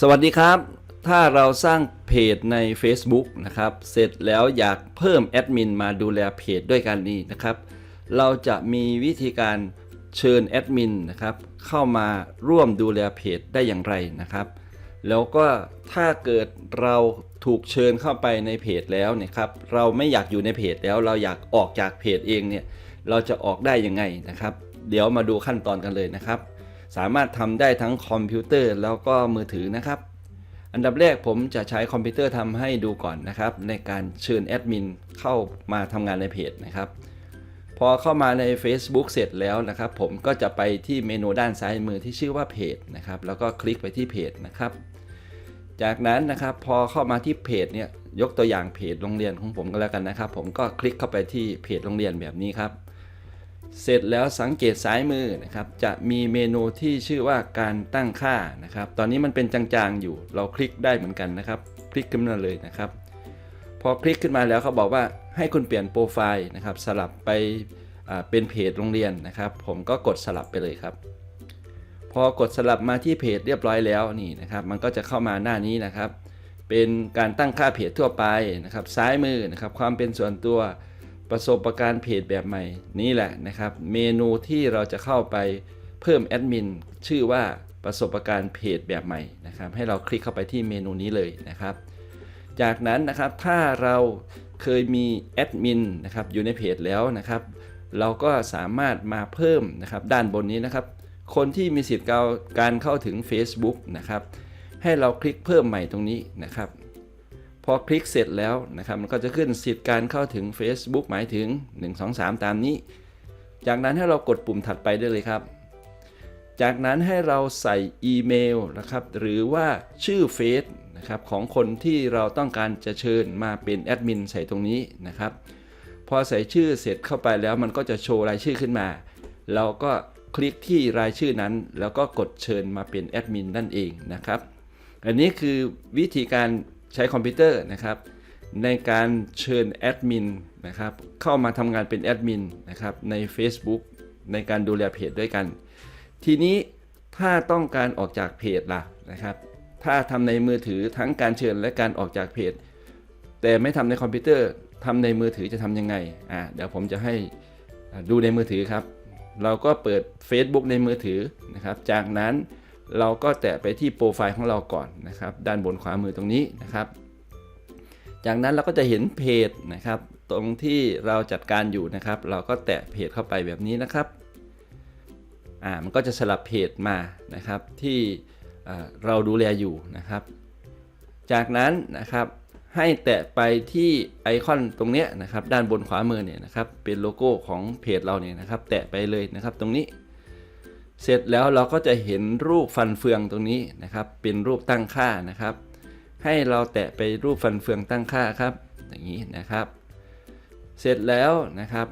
สวัสดีครับ ถ้าเราสร้างเพจใน Facebook นะครับ เสร็จแล้วอยากเพิ่มแอดมินมาดูแลเพจด้วยกันนี้นะครับ เราจะมีวิธีการเชิญแอดมินนะครับเข้ามาร่วมดูแลเพจได้อย่างไรนะครับ แล้วก็ถ้าเกิดเราถูกเชิญเข้าไปในเพจแล้วเนี่ยครับ เราไม่อยากอยู่ในเพจแล้วเราอยากออกจากเพจเองเนี่ย เราจะออกได้ยังไงนะครับ เดี๋ยวมาดูขั้นตอนกันเลยนะครับ สามารถทำได้ทั้งคอมพิวเตอร์แล้วก็มือถือนะครับ อันดับแรกผมจะใช้คอมพิวเตอร์ทำให้ดูก่อนนะครับ ในการเชิญแอดมินเข้ามาทำงานในเพจนะครับ พอเข้ามาใน Facebook เสร็จแล้วนะครับ ผมก็จะไปที่เมนูด้านซ้ายมือที่ชื่อว่าเพจนะครับ แล้วก็คลิกไปที่เพจนะครับ จากนั้นนะครับพอเข้ามาที่เพจเนี่ยยกตัวอย่างเพจโรงเรียนของผมก็แล้วกันนะครับ ผมก็คลิกเข้าไปที่เพจโรงเรียนแบบนี้ครับ เสร็จแล้วสังเกตซ้ายมือนะครับจะมีเมนูที่ชื่อว่าการตั้งค่านะครับ ตอนนี้มันเป็นจางๆอยู่ เราคลิกได้เหมือนกันนะครับ คลิกขึ้นมาเลยนะครับ พอคลิกขึ้นมาแล้วเขาบอกว่าให้คุณเปลี่ยนโปรไฟล์นะครับสลับไปเป็นเพจโรงเรียนนะครับ ผมก็กดสลับไปเลยครับ พอกดสลับมาที่เพจเรียบร้อยแล้วนี่นะครับ มันก็จะเข้ามาหน้านี้นะครับ เป็นการตั้งค่าเพจทั่วไปนะครับ ซ้ายมือนะครับ ความเป็นส่วนตัว ประสบการณ์เพจแบบใหม่นี่แหละนะครับ เมนูที่เราจะเข้าไปเพิ่มแอดมินชื่อว่าประสบการณ์เพจแบบใหม่นะครับ ให้เราคลิกเข้าไปที่เมนูนี้เลยนะครับ จากนั้นนะครับถ้าเราเคยมีแอดมินนะครับอยู่ในเพจแล้วนะครับ เราก็สามารถมาเพิ่มนะครับด้านบนนี้นะครับ คนที่มีสิทธิ์การเข้าถึง Facebook นะครับให้เราคลิกเพิ่มใหม่ตรงนี้นะครับ พอคลิกเสร็จแล้วนะครับมันก็จะขึ้นสิทธิ์การเข้าถึง Facebook หมายถึง 1 2 3 ตามนี้ จากนั้นให้เรากดปุ่มถัดไปได้เลยครับ จากนั้นให้เราใส่อีเมลนะครับหรือว่าชื่อเฟซนะครับของคนที่เราต้องการจะเชิญมาเป็นแอดมินใส่ตรงนี้นะครับพอใส่ชื่อเสร็จเข้าไปแล้วมันก็จะโชว์รายชื่อขึ้นมา เราก็คลิกที่รายชื่อนั้น แล้วก็กดเชิญมาเป็นแอดมินนั่นเองนะครับ อันนี้คือวิธีการ ใช้คอมพิวเตอร์นะครับในการเชิญแอดมินนะครับเข้ามาทำงานเป็นแอดมินนะครับใน Facebook ในการดูแลเพจด้วยกัน ทีนี้ถ้าต้องการออกจากเพจล่ะนะครับถ้าทำในมือถือทั้งการเชิญและการออกจากเพจ แต่ไม่ทำในคอมพิวเตอร์ทำในมือถือจะทำยังไงอ่าเดี๋ยวผมจะให้ดูในมือถือครับ เราก็เปิด Facebook ในมือถือนะครับจากนั้น เราก็แตะไปที่โปรไฟล์ของเราก่อนนะครับ ด้านบนขวามือตรงนี้นะครับ จากนั้นเราก็จะเห็นเพจนะครับ ตรงที่เราจัดการอยู่นะครับ เราก็แตะเพจเข้าไปแบบนี้นะครับอ่ามันก็จะสลับเพจมานะครับที่เราดูแลอยู่นะครับ จากนั้นนะครับให้แตะไปที่ไอคอนตรงเนี้ยนะครับ ด้านบนขวามือเนี่ยนะครับ เป็นโลโก้ของเพจเราเนี่ยนะครับ แตะไปเลยนะครับตรงนี้ เสร็จแล้วเราก็จะเห็นรูปฟันเฟืองตรงนี้นะครับ เป็นรูปตั้งค่านะครับ ให้เราแตะไปรูปฟันเฟืองตั้งค่าครับ อย่างนี้นะครับ เสร็จแล้วนะครับ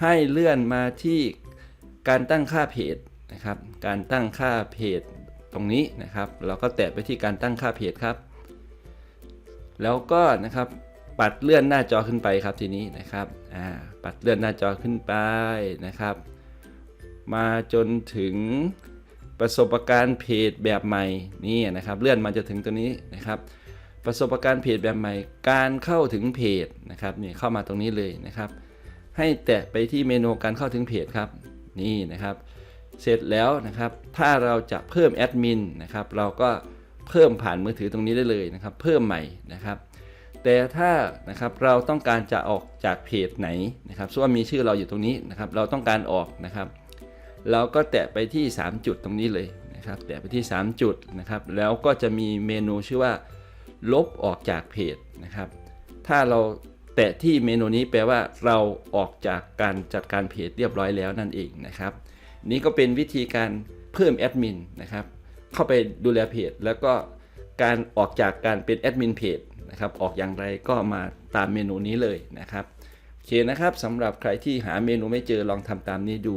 ให้เลื่อนมาที่การตั้งค่าเพจนะครับ การตั้งค่าเพจตรงนี้นะครับ เราก็แตะไปที่การตั้งค่าเพจครับ แล้วก็นะครับปัดเลื่อนหน้าจอขึ้นไปครับทีนี้นะครับ อ่า ปัดเลื่อนหน้าจอขึ้นไปนะครับ มาจนถึงประสบการณ์เพจแบบใหม่นี่นะครับเลื่อนมาจะถึงตัวนี้นะครับ ประสบการณ์เพจแบบใหม่ การเข้าถึงเพจนะครับนี่เข้ามาตรงนี้เลยนะครับ ให้แตะไปที่เมนูการเข้าถึงเพจครับนี่นะครับ เสร็จแล้วนะครับ ถ้าเราจะเพิ่มแอดมินนะครับเราก็เพิ่มผ่านมือถือตรงนี้ได้เลยนะครับ เพิ่มใหม่นะครับ แต่ถ้านะครับเราต้องการจะออกจากเพจไหนนะครับส่วนมีชื่อเราอยู่ตรงนี้นะครับ เราต้องการออกนะครับ เราก็แตะไปที่ 3 จุดตรงนี้เลยนะครับ แตะไปที่ 3 จุดนะครับ แล้วก็จะมีเมนูชื่อว่า ลบออกจากเพจนะครับ ถ้าเราแตะที่เมนูนี้แปลว่าเราออกจากการจัดการเพจเรียบร้อยแล้วนั่นเองนะครับ นี่ก็เป็นวิธีการเพิ่มแอดมินนะครับ เข้าไปดูแลเพจ แล้วก็การออกจากการเป็นแอดมินเพจนะครับ ออกอย่างไรก็มาตามเมนูนี้เลยนะครับโอเคนะครับสำหรับใครที่หาเมนูไม่เจอลองทำตามนี้ดู